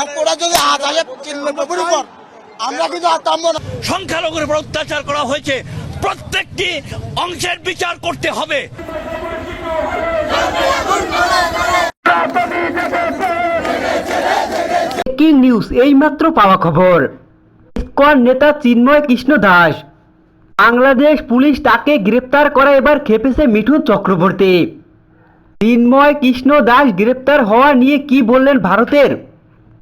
আর ওরা যদি হাত আসে চিনবে প্রভুর উপর আমরা কিন্তু আর থামবো না। সংখ্যালঘুর উপর অত্যাচার করা হয়েছে। প্রত্যেকটি অংশের বিচার করতে হবে। Breaking news? এইমাত্র পাওয়া খবর। ইসকন নেতা চিন্ময় কৃষ্ণ দাস। বাংলাদেশ পুলিশ তাকে গ্রেপ্তার করা এবার খেপেছে মিঠুন চক্রবর্তী। চিন্ময় কৃষ্ণ দাস গ্রেপ্তার হওয়া নিয়ে কি বললেন ভারতের?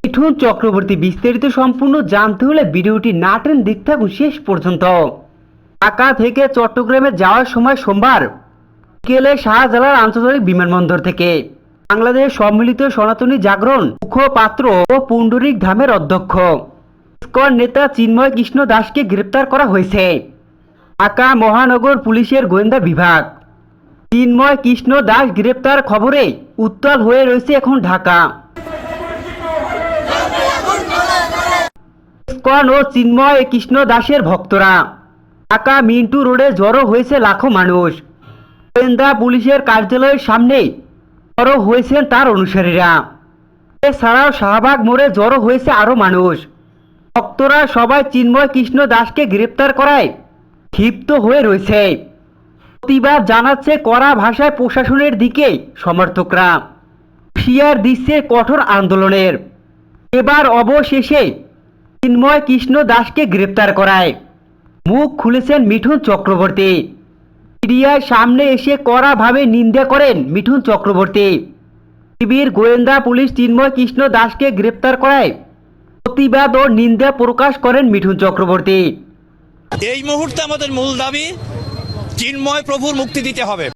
মিঠুন চক্রবর্তী বিস্তারিত সম্পূর্ণ জানতে হলে ভিডিওটি না টেন দেখতে থাকুন শেষ পর্যন্ত। ঢাকা থেকে চট্টগ্রামে যাওয়ার সময় সোমবার বিকেলে শাহজালাল আন্তর্জাতিক বিমানবন্দর থেকে বাংলাদেশ সম্মিলিত সনাতনী জাগরণ মুখপাত্র ও পুণ্ডরিক ধামের অধ্যক্ষ নেতা চিন্ময় কৃষ্ণ দাসকে গ্রেপ্তার করা হয়েছে। ঢাকা মহানগর পুলিশের গোয়েন্দা বিভাগ, চিন্ময় কৃষ্ণ দাস গ্রেপ্তার খবরে উত্তাল হয়ে রয়েছে এখন ঢাকা। ইসকন ও চিন্ময় কৃষ্ণ দাসের ভক্তরা। ঢাকা মিন্টু রোডে জড়ো হয়েছে লাখো মানুষ। গোয়েন্দা পুলিশের কার্যালয়ের সামনে জড়ো হয়েছেন তার অনুসারীরা। এছাড়াও শাহবাগ মোড়ে জড়ো হয়েছে আরও মানুষ। ভক্তরা সবাই চিন্ময় কৃষ্ণ দাসকে গ্রেপ্তার করায় ক্ষিপ্ত হয়ে রয়েছে। প্রতিবাদ জানাচ্ছে কড়া ভাষায় প্রশাসনের দিকে সমর্থকরা। হুঁশিয়ার দিচ্ছে কঠোর আন্দোলনের। এবার অবশেষে চিন্ময় কৃষ্ণ দাসকে গ্রেপ্তার করায়। মুখ খুলেছেন মিঠুন চক্রবর্তী। মিডিয়ার সামনে এসে কড়াভাবে নিন্দা করেন মিঠুন চক্রবর্তী। শিবির গোয়েন্দা পুলিশ চিন্ময় কৃষ্ণ দাসকে গ্রেপ্তার করায়। প্রতিবাদ ও নিন্দা প্রকাশ করেন মিঠুন চক্রবর্তী। এই মুহূর্তে আমাদের মূল দাবি চিন্ময় প্রভুর মুক্তি দিতে হবে।